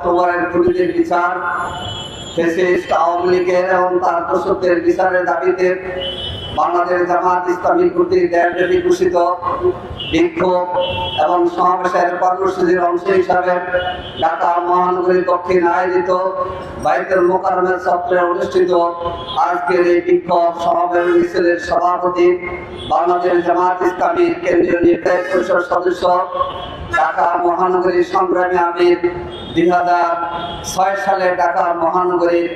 অক্টোবরের খুনিদের বিচার, ফেসিস্ট আওয়ামী লীগের এবং তার দোষকদের বিচারের দাবিতে বাংলাদেশ জামাত ইসলামী কর্তৃক দেশব্যাপী ঘোষিত, বিক্ষোভ এবং সমাবেশের কর্মসূচির অংশ হিসাবে ঢাকা মহানগরী দক্ষিণ আয়োজিত বাইতুল মোকারমের চত্বরে অনুষ্ঠিত আজকের এই বিক্ষোভ সমাবেশ মিছিলের সভাপতি বাংলাদেশ জামাত ইসলামী কেন্দ্রীয় নির্বাহী পরিষদ সদস্য ঢাকা মহানগরী সংগ্রামী আমির দুই হাজার ছয় সালে ঢাকা মহানগরীর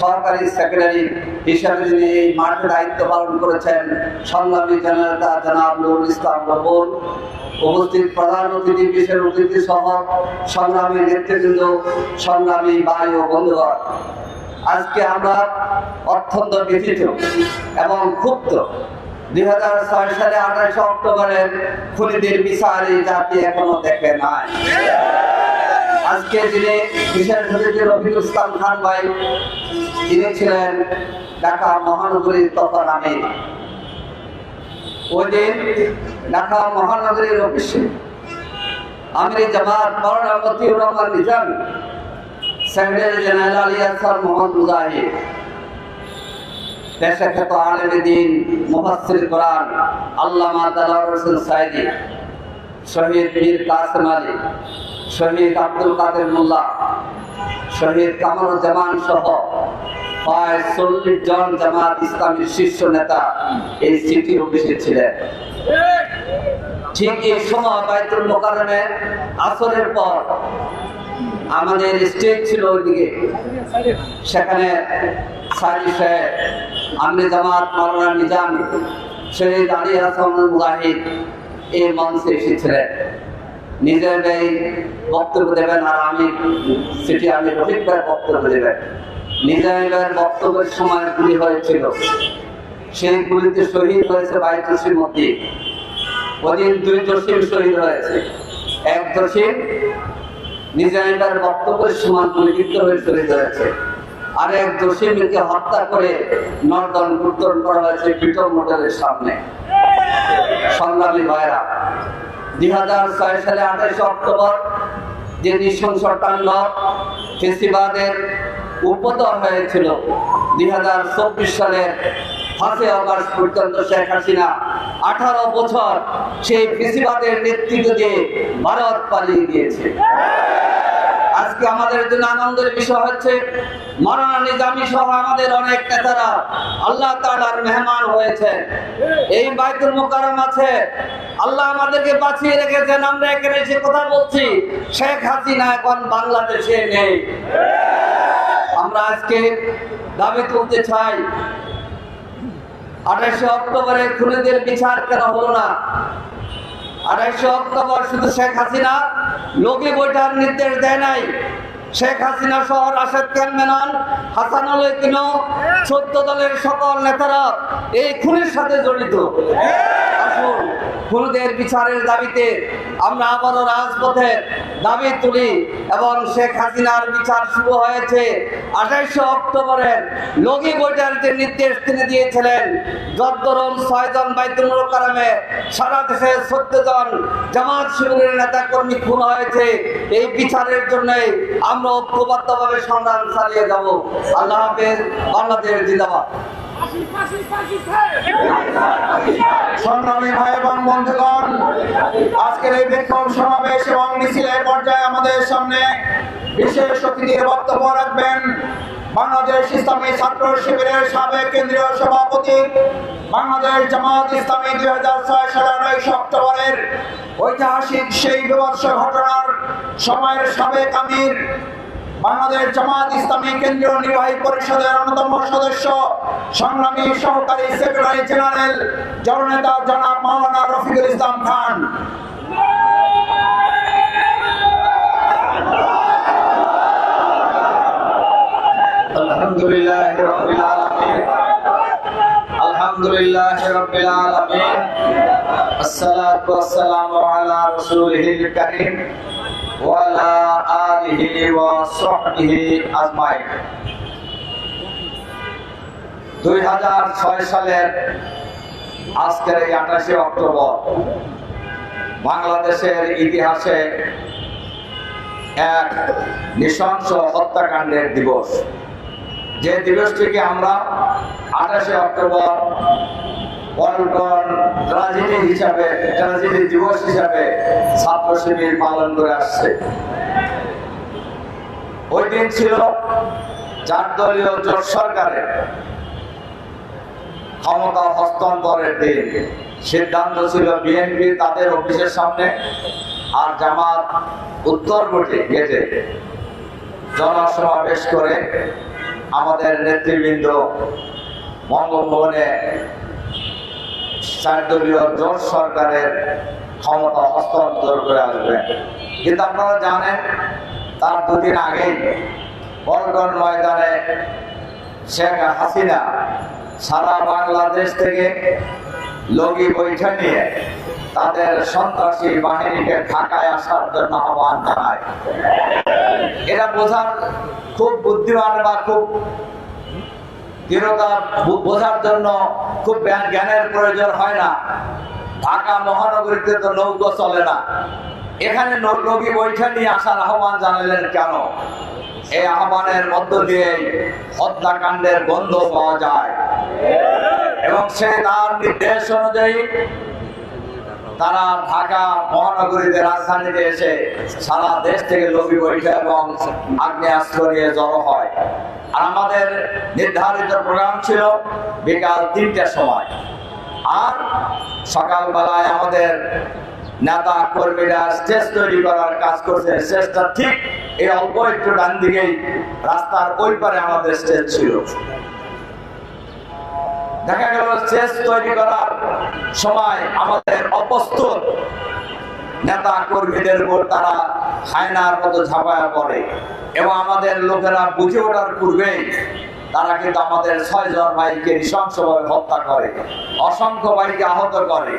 সরকারি সেক্রেটারি হিসাবে তিনি এই মাঠে দায়িত্ব পালন করেছেন, সংগ্রামী জননেতা জনাব নুরুল ইসলাম রবুল উপস্থিত প্রধান অতিথি, বিশেষ অতিথি সহ সংগ্রামী নেতৃবৃন্দ, সংগ্রামী ভাই ও বন্ধুগণ। আজকে আমরা অত্যন্ত ব্যথিত এবং ক্ষুব্ধ দুই হাজার ছয় সালে আঠাশে অক্টোবরের খুনিদের বিচার এই জাতি এখনও দেখে নাই। আজকে যিনি বিশেষ অতিথি রফিকুল ইসলাম খান ভাই, তিনি ছিলেন ঢাকা মহানগরীর তখন আমি ওই দিন ঢাকা মহানগরীর অফিসে আমির জামাত মৌলানা রহমান নিজাম সেক্রেটারি জেনারেল আলী আসফার মোহাম্মদ মুজাহিদ দেশে খ্যাত আলেম দিন মুফাসসির কোরআন, আল্লামা দালাল রসুল সাইদি, শহীদ মীর কাসেম আলী, শহীদ আব্দুল কাদের মোল্লা, শহীদ কামরুজ্জামান সহ প্রায় চল্লিশ জন জামাত ইসলামীর শীর্ষ নেতা এই সিটি অফিসে ছিলেন। ঠিক এই সময় বাইতুল মোকারমে আসরের পর আমাদের স্টেজ ছিল ওইদিকে। সেখানে সারি সাহেব আমরে জামাত মাওলানা নিজাম শহীদ আলী হাসান মুজাহিদ এই মঞ্চে এসেছিলেন। নিজের এই বক্তব্য দেবেন আর আমি সেটি আমি রফিক বক্তব্য দেবেন। নিজের বক্তব্যের সময় গুলি হয়েছিল। সেই গুলিতে শহীদ হয়েছে বাইতুসির মধ্যে ওদিন দুই দোষীর শহীদ হয়েছে। এক দোষীর নিজামের বক্তব্যের সমান গুলিবিদ্ধ হয়ে শহীদ হয়েছে। আর এক দোষীকে হত্যা করে নর্দন উত্তরণ করা হয়েছে পিটল মোটেলের সামনে। সংগ্রামী ভাইরা, দুই হাজার ছয় সালে আঠাশে অক্টোবর যে নৃশংস তাণ্ডব ফেসিবাদের উপতন হয়েছিল, দুই হাজার চব্বিশ সালের পাঁচই অগস্ট পর্যন্ত শেখ হাসিনা আঠারো বছর সেই ফেসিবাদের নেতৃত্ব দিয়ে ভারত পালিয়ে গিয়েছে। আজকে আমাদের জন্য আনন্দের বিষয় হচ্ছে মরানা নিজামী সহ আমাদের অনেক নেতারা আল্লাহ তাআলার মেহমান হয়েছে। এই বাইতুল মুকাররম আছে। আল্লাহ আমাদেরকে বাঁচিয়ে রেখেছেন। আমরা এখানে এসে কথা বলছি, শেখ হাসিনা এখন বাংলাদেশে নেই। আমরা আজকে দাবি তুলতে চাই, আঠাশে অক্টোবরে খুনিদের বিচার কেন হলো না? আড়াইশো অক্টোবর শুধু শেখ হাসিনা লোকে বৈঠার নির্দেশ দেয় নাই। শেখ হাসিনা সহ রাশেদ খান মেনন হাসানুল কিনো চোদ্দ দলের সকল নেতারা এই খুনের সাথে জড়িত। আসুন খুনদের বিচারের দাবিতে আমরা আবারও রাজপথে দাবি তুলি এবং শেখ হাসিনার বিচার শুরু হয়েছে। আঠাইশো অক্টোবরের লগি বইটার যে নির্দেশ তিনি দিয়েছিলেন। যদ্দরম ছয়জন বাইতুল কারামে সারা দেশে চোদ্দ জন জামাত শিবিরের নেতা কর্মী খুন হয়েছে। এই বিচারের জন্য আমরা ঐক্যবদ্ধভাবে সংগ্রাম চালিয়ে যাব। আল্লাহ হাফেজ, বাংলাদেশ জিন্দাবাদ। সংগ্রামী ভাই এবং বন্ধুগণ, আজকের এই বিক্ষোভ সমাবেশ এবং মিছিলের পর্যায়ে আমাদের সামনে বিশেষ অতিথির বক্তব্য রাখবেন বাংলাদেশ ইসলামী ছাত্র শিবিরের সাবেক কেন্দ্রীয় সভাপতি বাংলাদেশ জামাত ইসলামী দুই হাজার ছয় সালের উনিশ অক্টোবরের ঐতিহাসিক সেই বিভৎস ঘটনার সময়ের সাবেক আমির বাংলাদেশ জামাত ইসলামী কেন্দ্রীয় নির্বাহী পরিষদের অন্যতম সদস্য, সংগ্রামী সহকারী সেক্রেটারি জেনারেল জননেতা জনাব মাওলানা রফিকুল ইসলাম খান। আলহামদুলিল্লাহ আলা আলিহি ওয়া সাহবিহি আজমাইন। 2006 সালের আজকের এই 28 অক্টোবর বাংলাদেশের ইতিহাসে এক নৃশংস হত্যাকাণ্ডের দিবস। যে দিবসটিকে আমরা আঠাশে অক্টোবর পল্টন হিসাবে দিবস হিসাবে ছাত্র শিবির পালন করে আসছে। ওই দিন ছিল চার দলীয় জোট সরকারের ক্ষমতা হস্তান্তরের দিন। সিদ্ধান্ত ছিল বিএনপি তাদের অফিসের সামনে আর জামাত উত্তর গেটে গেটে জনসমাবেশ করে আমাদের নেতৃবৃন্দ বঙ্গভবনে চার দলীয় জোট সরকারের ক্ষমতা হস্তান্তর করে আসবেন কিন্তু আপনারা জানেন তার দুদিন আগেই পল্টন ময়দানে শেখ হাসিনা সারা বাংলাদেশ থেকে লগি বৈঠা নিয়ে তাদের সন্ত্রাসী বাহিনীকে ঢাকায় আসার জন্য আহ্বান জানায়। এটা বোঝার খুব বুদ্ধিমান বা খুব দৃঢ়তা বোঝার জন্য খুব জ্ঞানের প্রয়োজন হয় না। ঢাকা মহানগরীতে তো নৌকো চলে না। এখানে নবী বৈঠা নিয়ে আসার আহ্বান জানালেন কেন? এই আহ্বানের মধ্য দিয়ে হত্যাকাণ্ডের গন্ধ পাওয়া যায়। এবং সে তার নির্দেশ অনুযায়ী তারা ঢাকা মহানগরীতে রাজধানীতে এসে সারা দেশ থেকে লবি বৈঠক এবং আগ্নেয়াস্ত্র নিয়ে জড়ো হয়। আর আমাদের নির্ধারিত প্রোগ্রাম ছিল বিকাল তিনটার সময়। আর সকালবেলায় আমাদের নেতা কর্মীরা স্টেজ তৈরি করার কাজ করছে, স্টেজটা ঠিক এই অল্প একটু ডান দিকেই রাস্তার ওই পারে আমাদের স্টেজ ছিল। দেখা গেল স্টেজ তৈরি করার সময় আমাদের অপ্রস্তুত নেতা কর্মীদের উপর তারা হায়নার মতো ঝাঁপায়া পড়ে এবং আমাদের লোকেরা বুঝে ওঠার পূর্বেই তারা কিন্তু আমাদের ছয়জন ভাইকে নৃশংসভাবে হত্যা করে, অসংখ্য ভাইকে আহত করে।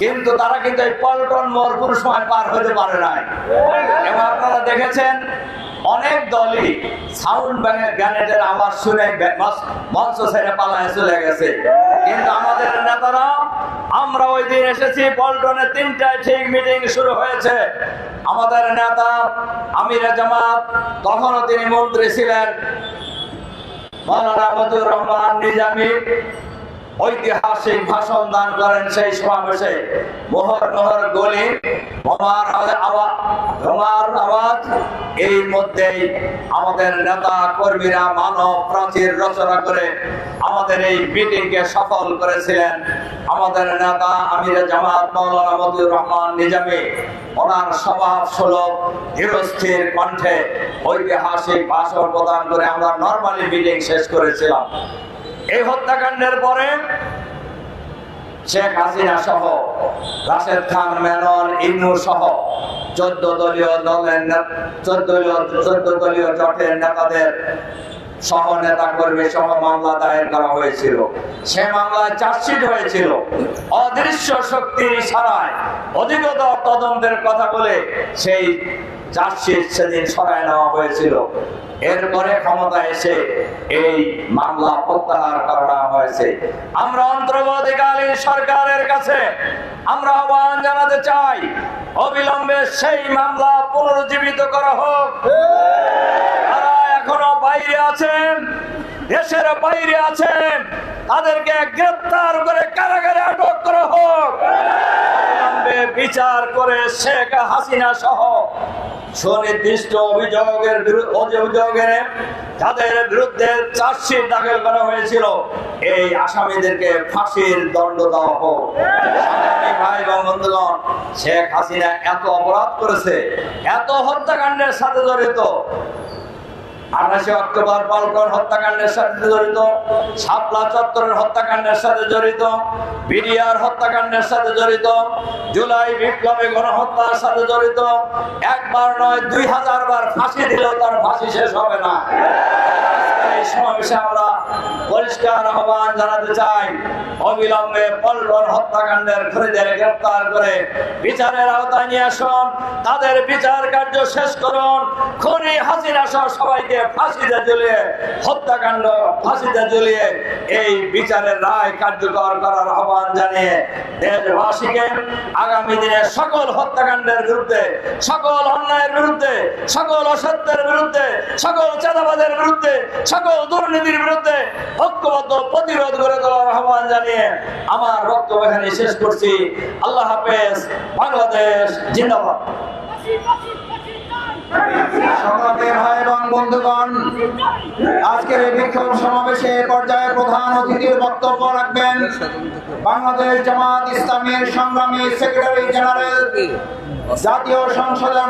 কিন্তু তারা কিন্তু এই পল্টন মোড় কোনো সময় পার হতে পারে নাই। এবং আপনারা দেখেছেন, অনেক দলই সাউন্ড গ্যানেটের আওয়াজ শুনে মঞ্চ ছেড়ে পালায় চলে গেছে। কিন্তু আমাদের নেতারা, আমরা ওই দিন এসেছি, পল্টনে তিনটায় ঠিক মিটিং শুরু হয়েছে। আমাদের নেতা আমির জামাত, তখনও তিনি মন্ত্রী ছিলেন। মৌলানা রহমান নিজামী ঐতিহাসিক ভাষণ দান করেন সেই সমাবেশে। মোহর মোহর গলি আওয়াজ আওয়াজ। এই মধ্যেই আমাদের নেতা কর্মীরা মানব প্রাচীর রচনা করে আমাদের এই মিটিংকে সফল করেছিলেন। আমাদের নেতা আমির জামাত মৌলানা মজুর রহমান নিজামী, ওনার স্বভাব সুলভ ধীরস্থির কণ্ঠে ঐতিহাসিক ভাষণ প্রদান করে আমরা নর্মালি মিটিং শেষ করেছিলাম। এই হত্যাকাণ্ডের পরে শেখ হাসিনা সহ, রাশেদ খান মেনন ইন্নু সহ চোদ্দ দলীয় দলের চোদ্দ চোদ্দ দলীয় জোটের নেতাদের সহ নেতা কর্মী সহ মামলা দায়ের করা হয়েছিল। সে মামলায় চার্জশিট হয়েছিল। অদৃশ্য শক্তির ইশারায় অধিকতর তদন্তের কথা বলে সেই সেদিন সরায় নেওয়া হয়েছিল। এরপরে এসে এই মামলা প্রত্যাহার করা হয়েছে। আমরা সরকারের কাছে আমরা আহ্বান জানাতে চাই, অবিলম্বে সেই মামলা পুনরুজ্জীবিত করা হোক। যারা এখনও বাইরে আছেন, দেশের বাইরে আছেন, তাদেরকে গ্রেপ্তার করে কারাগারে আটক করা হোক। বিচার করে শেখ হাসিনা সহ সুনির্দিষ্ট অভিযোগের অভিযোগের তাদের বিরুদ্ধে চার্জশিট দাখিল করা হয়েছিল, এই আসামিদেরকে ফাঁসির দণ্ড দেওয়া হোক। ভাই এবং বন্ধুগণ, শেখ হাসিনা এত অপরাধ করেছে, এত হত্যাকাণ্ডের সাথে জড়িত আঠাশে অক্টোবর পালকর হত্যাকাণ্ডের সাথে জড়িত, শাপলা চত্বরের হত্যাকাণ্ডের সাথে জড়িত, বিডিআর হত্যাকাণ্ডের সাথে জড়িত, জুলাই বিপ্লবে গণহত্যার সাথে জড়িত, একবার নয়, দুই হাজার বার ফাঁসি দিলেও তার ফাঁসি শেষ হবে না। সমাবেশে আমরা পরিষ্কার আহ্বান জানাতে চাই। অবিলম্বে পল্টন হত্যাকাণ্ডের খুনিদের গ্রেপ্তার করে বিচারের আওতায় নিয়ে আসুন। তাদের বিচার কার্য শেষ করুন। খুনি হাসিনা সহ সবাইকে ফাঁসিতে ঝুলিয়ে হত্যাকাণ্ড ফাঁসিতে ঝুলিয়ে এই বিচারের রায় কার্যকর করার আহ্বান জানিয়ে দেশবাসীকে আগামী দিনে সকল হত্যাকাণ্ডের বিরুদ্ধে, সকল অন্যায়ের বিরুদ্ধে, সকল অসত্যের বিরুদ্ধে, সকল চাঁদাবাদের বিরুদ্ধে, সকল দুর্নীতির বিরুদ্ধে ঐক্যবদ্ধ প্রতিরোধ করে আহ্বান জানিয়ে আমার বক্তব্য এখানে শেষ করছি। আল্লাহ হাফেজ, বাংলাদেশ জিন্দাবাদ। আজকের এই বিক্ষোভ সমাবেশে পর্যায়ে প্রধান অতিথির বক্তব্য রাখবেন বাংলাদেশ জামাত ইসলামীর সংগ্রামী সেক্রেটারি জেনারেল জাতীয় সংসদের